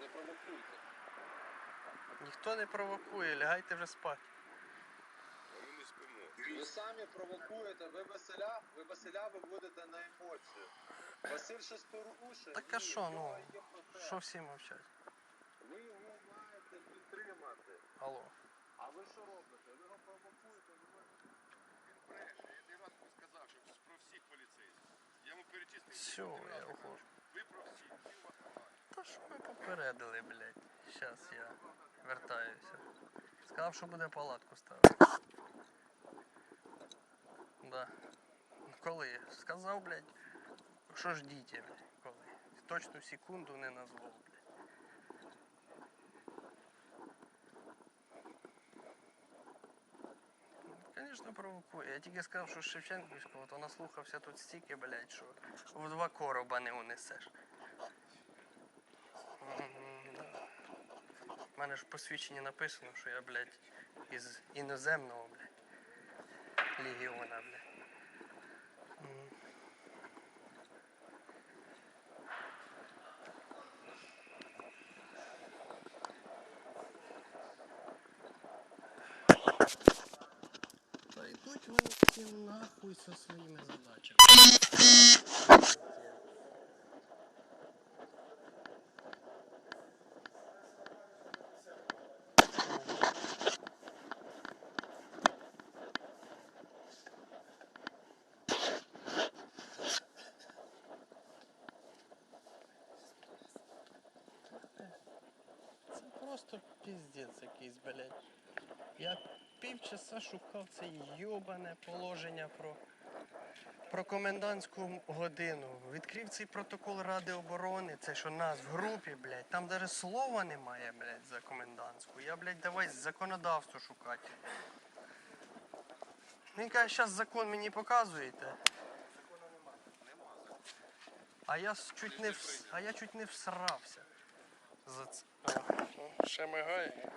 Не провокуйте. Ніхто не провокує, лягайте вже спати. Ми не спимо. Ви самі провокуєте, ви Василя, ви Василя виводите на емоцію. Василь щось. Так а Ні, що, в нього ну, є. Що всі мовчать? Ви його маєте підтримати. Алло. А ви що робите? Ви його провокуєте, ви Він бреше. Я не раз сказав, що про всіх поліцейських. Я йому перечислив. Все, я ухожу. Ви про всіх, всі у вас багато. Та що ми попередили, блядь. Щас я вертаюся. Сказав, що буде палатку ставити. Да. Коли? Сказав, блядь, що ждіть, блядь, коли. Точну секунду не назвав, блядь. Звісно, провокує. Я тільки сказав, що Шевченківського, то наслухався тут стільки, блядь, що в два короба не унесеш. У мене ж в посвідченні написано, що я, блядь, із іноземного, блядь, легіона, блядь. Та йдуть вони нахуй со своїми задачами. Це просто піздець якийсь, блядь. Я півчаса шукав це йобане положення про, про комендантську годину. Відкрив цей протокол Ради оборони, це що нас в групі, блядь. Там навіть слова немає, блядь, за комендантську. Я, блядь, давай законодавство шукати. Він каже, зараз закон мені показуєте. А я чуть не вс... а я чуть не всрався. Ще мигає.